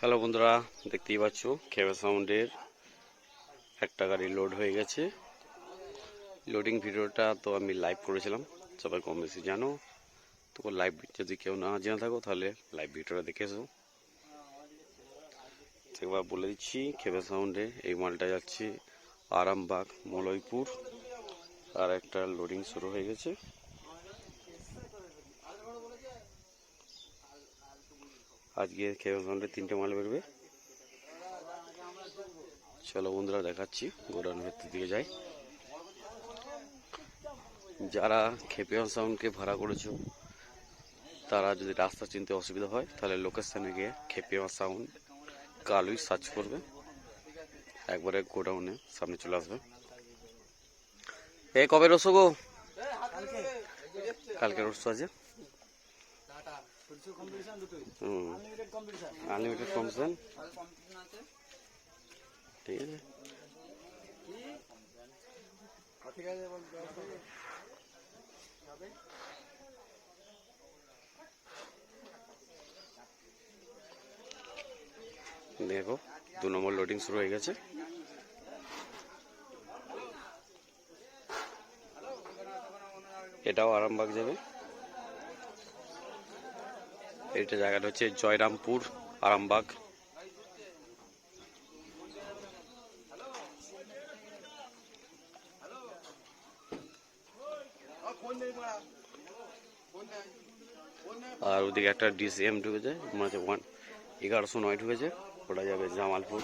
Hello বন্ধুরা, দেখতেই পাচ্ছ খেবা সাউন্ডের একটা গাড়ি লোড হয়ে গেছে। লোডিং ভিডিওটা তো আমি লাইভ করেছিলাম, সবাই কম বেশি জানো। তো লাইভ যদি কেউ না জেনে থাকো, তাহলে লাইভ ভিডিওটা দেখে এসো। একবার বলে দিচ্ছি খেবা সাউন্ডে এই মালটা যাচ্ছে আরামবাগ, মলয়পুর। আর একটা লোডিং শুরু হয়ে গেছে। আজকে খেয়ে সাউন্ডে তিনটে মাল বেরবে? চলো বন্ধুরা দেখাচ্ছি গোডাউন ভেতর দিকে যাই। যারা খেপিয়ন সাউন্ডকে ভাড়া করেছ, তারা যদি রাস্তা চিনতে অসুবিধা হয়, তাহলে লোকেশনে গিয়ে খেপিয়ন সাউন্ড কালুই সার্চ করবে। একবারে গোডাউনে সামনে চলে আসবে। এ, কবে রসো গো? কালকে। রসো আছে আনলিমিটেড কম্পিটিশন ঠিক আছে। দেখো দু নম্বর লোডিং শুরু হয়ে গেছে। এটাও আরামবাগ যাবে। এটা জায়গাটা হচ্ছে জয়রামপুর, আরামবাগ। আর ওদিকে একটা ডিসিএম ঢুকেছে মানে ওয়ান এগারোশো নয় ঢুকেছে, ওটা যাবে জামালপুর।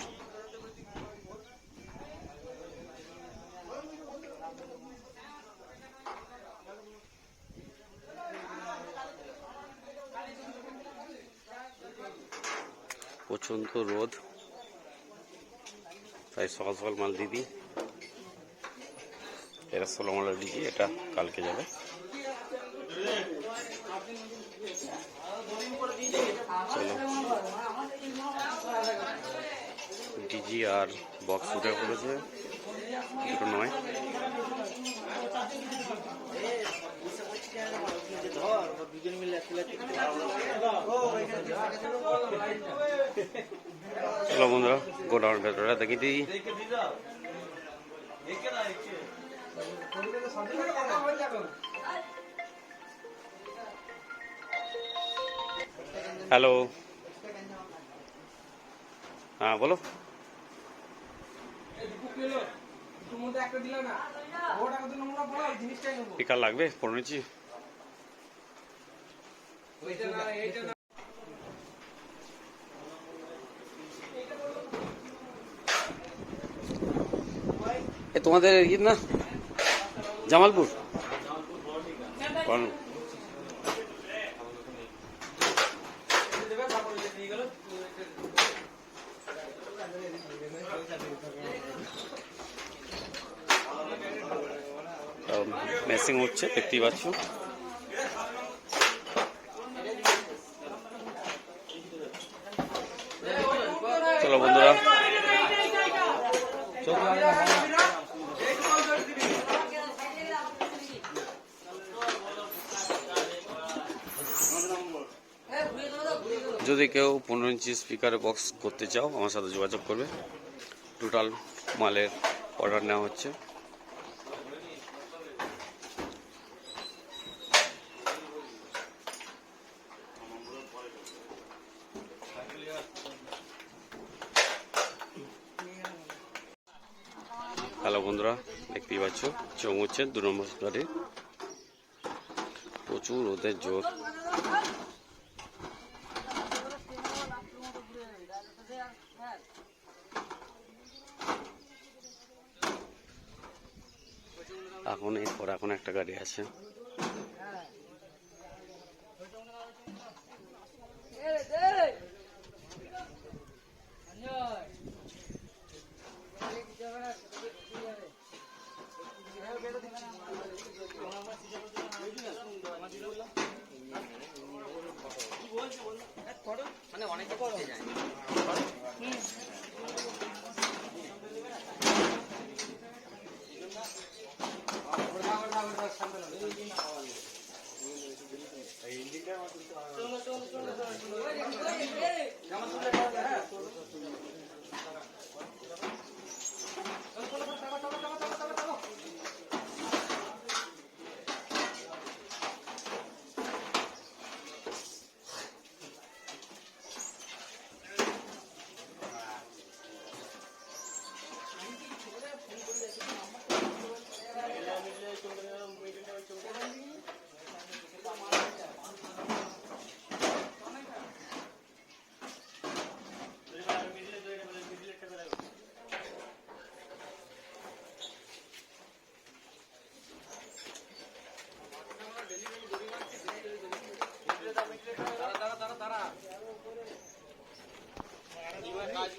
প্রচণ্ড রোদ। তাই সকাল সকাল মাল দিদি এটা ষোলো মাল এটা কালকে যাবে। চলো। ডিজি আর বক্স উঠে পড়েছে নয়। চলো বন্ধুরা গোডাউন ভেতরে দেখি দিই। হ্যালো। হ্যাঁ বলো। টিকা লাগবে? তোমাদের ইয়ে না? জামালপুর? কোন মেসিং হচ্ছে দেখতেই পাচ্ছ চলো যদি কেউ পনেরো ইঞ্চি স্পিকার বক্স করতে চাও, আমার সাথে যোগাযোগ করবে। টোটাল মালের অর্ডার নেওয়া হচ্ছে। বন্ধুরা, দেখতেই পাচ্ছ চমুচ্ছে দু নম্বর গাড়ি প্রচুর রোদের জোর। এখন এরপর এখন একটা গাড়ি আছে মানে অনেকে করতে যায়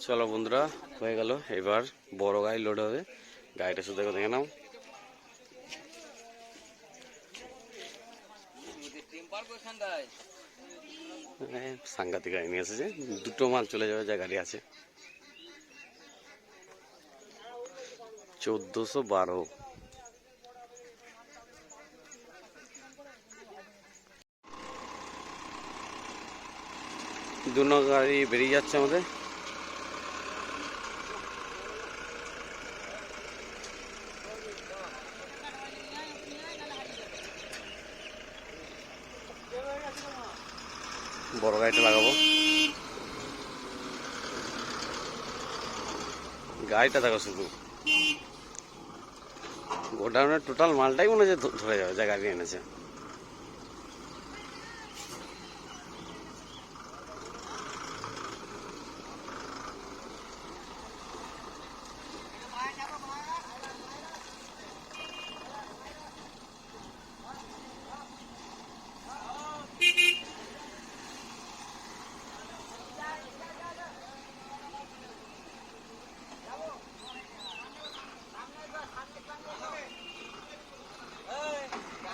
চলো বন্ধুরা, হয়ে গেল। এবার বড় গাড়ি লোড হবে। গাড়িটা শুধু দেখে নাও। সাংঘাতিক গাড়ি নিয়ে এসেছে। দুটো মাল চলে যাবে, যা গাড়ি আছে। চোদ্দশো বারো। দুটো গাড়ি বেরিয়ে যাচ্ছে আমাদের। বড় গাড়িটা লাগাবো। গাড়িটা দেখো শুধু। গোডাউনের টোটাল মালটাই মনে হচ্ছে ধরে যাবে, যা গাড়ি এনেছে।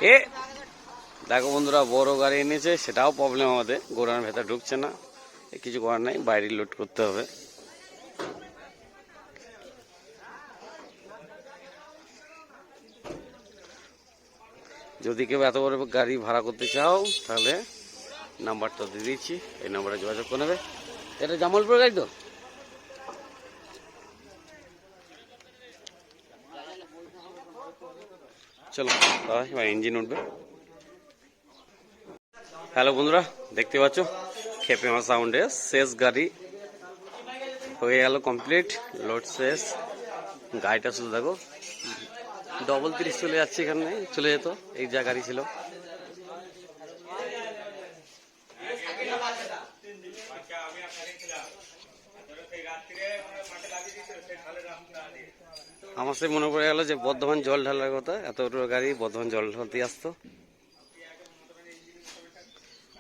এ, দেখো বন্ধুরা, বড় গাড়ি এনেছে, সেটাও প্রবলেম আমাদের গোডাউনের ভেতর ঢুকছে না। কিছু করার নাই, বাইরে লোড করতে হবে। যদি কেউ এত বড় গাড়ি ভাড়া করতে চাও, তাহলে নাম্বারটা দিয়ে দিচ্ছি, এই নাম্বারে যোগাযোগ করে নেবে। এটা জামালপুর গাড়ি তো? চলো এবার ইঞ্জিন উঠবে। হ্যালো বন্ধুরা, দেখতে পাচ্ছ? খেপে আমার সাউন্ডে শেষ গাড়ি হয়ে গেল কমপ্লিট লোড শেষ। গাড়িটা শুধু দেখো ডবল তিরিশ চলে যাচ্ছে এখানে, চলে যেত, এই যা গাড়ি ছিল। আমার সে মনে পড়ে গেল যে বর্ধমান জল ঢালার কথা, এত গাড়ি বর্ধমান জল ঢালতে আসতো।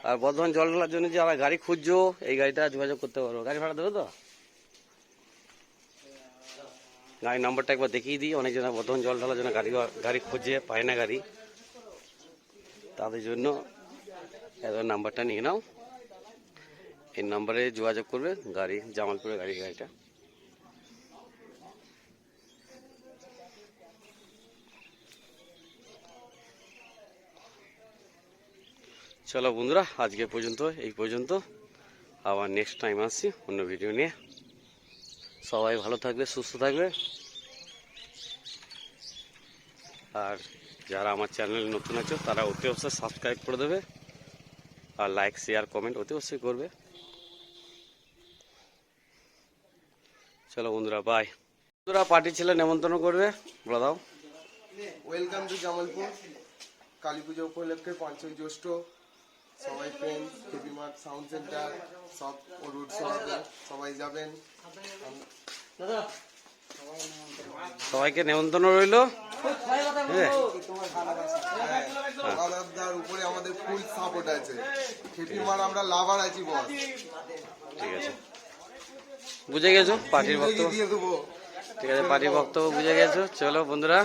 আর বর্ধমান জল ঢালার জন্য যে যারা গাড়ি খুঁজছো, এই গাড়িটা যোগাযোগ করতে পারো গাড়ি ভাড়া দেবে তো? গাড়ির নাম্বারটা একবার দেখিয়ে দিই। অনেক জনা বর্ধমান জল ঢালার জন্য গাড়ি গাড়ি খুঁজে পায় না গাড়ি। তাদের জন্য এবার নাম্বারটা নিয়ে নাও। এই নাম্বারে যোগাযোগ করবে গাড়ি, জামালপুরের গাড়ি, গাড়িটা। চলো বন্ধুরা, আজকে পর্যন্ত, এই পর্যন্ত। আবার নেক্সট টাইম আসছি অন্য ভিডিও নিয়ে। সবাই ভালো থাকবে, সুস্থ থাকবে। আর যারা আমার চ্যানেলে নতুন আছে, তারা অতি অবশ্যই সাবস্ক্রাইব করে দেবে। আর লাইক শেয়ার কমেন্ট অতি অবশ্যই করবে। চলো বন্ধুরা বাই বন্ধুরা পার্টি ছেলে নেমন্তন্ন করবে। বলে দাও। ওয়েলকাম টু জামালপুর কালী পুজো উপলক্ষে পাঁচই জ্যৈষ্ঠ সবাই friends heavy mart sound centre সব হবে সবাই যাবেন। সবাইকে নেমন্তন্ন রইল। হ্যাঁ। উপরে আমাদের ফুল সাপোর্ট আছে। হেভি মার্ট আমরা লাভার আছি বস ঠিক আছে। বুঝে গেছো? পার্টির দেবো। ঠিক আছে পার্টির বক্তব্য বুঝে গেছো? চলো বন্ধুরা।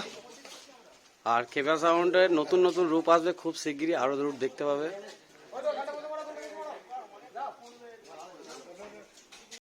আর কেপা সাউন্ডের নতুন নতুন রূপ আসবে খুব শিগগিরই আরও রূপ দেখতে পাবে। Aduh, kata